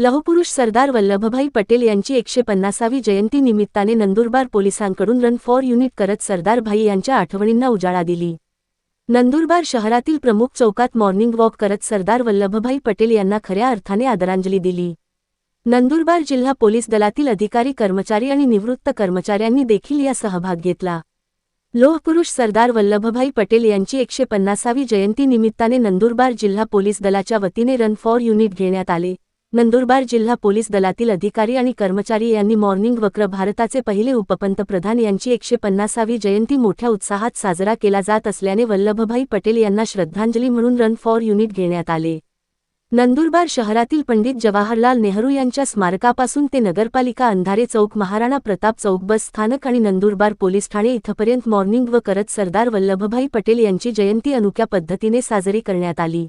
लहपुरुष सरदार वल्लभभाई पटेल यांची एकशे पन्नासावी जयंती निमित्ताने नंदुरबार पोलिसांकडून रन फॉर युनिट करत सरदारभाई यांच्या आठवणींना उजाळा दिली. नंदुरबार शहरातील प्रमुख चौकात मॉर्निंग वॉक करत सरदार वल्लभभाई पटेल यांना खऱ्या अर्थाने आदरांजली दिली. नंदुरबार जिल्हा पोलीस दलातील अधिकारी कर्मचारी आणि निवृत्त कर्मचाऱ्यांनी देखील या सहभाग घेतला. लोहपुरुष सरदार वल्लभभाई पटेल यांची एकशे पन्नासावी जयंती निमित्ताने नंदुरबार जिल्हा पोलीस दलाच्या वतीने रन फॉर युनिट घेण्यात आले. नंदुरबार जिल्हा पोलीस दलातील अधिकारी आणि कर्मचारी यांनी मॉर्निंग वक्र भारताचे पहिले उपपंतप्रधान यांची एकशे पन्नासावी जयंती मोठ्या उत्साहात साजरा केला जात असल्याने वल्लभभाई पटेल यांना श्रद्धांजली म्हणून रन फॉर युनिट घेण्यात आले. नंदुरबार शहरातील पंडित जवाहरलाल नेहरू यांच्या स्मारकापासून ते नगरपालिका अंधारे चौक महाराणा प्रताप चौक बस स्थानक आणि नंदुरबार पोलीस ठाणे इथपर्यंत मॉर्निंग व करत सरदार वल्लभभाई पटेल यांची जयंती अनोख्या पद्धतीने साजरी करण्यात आली.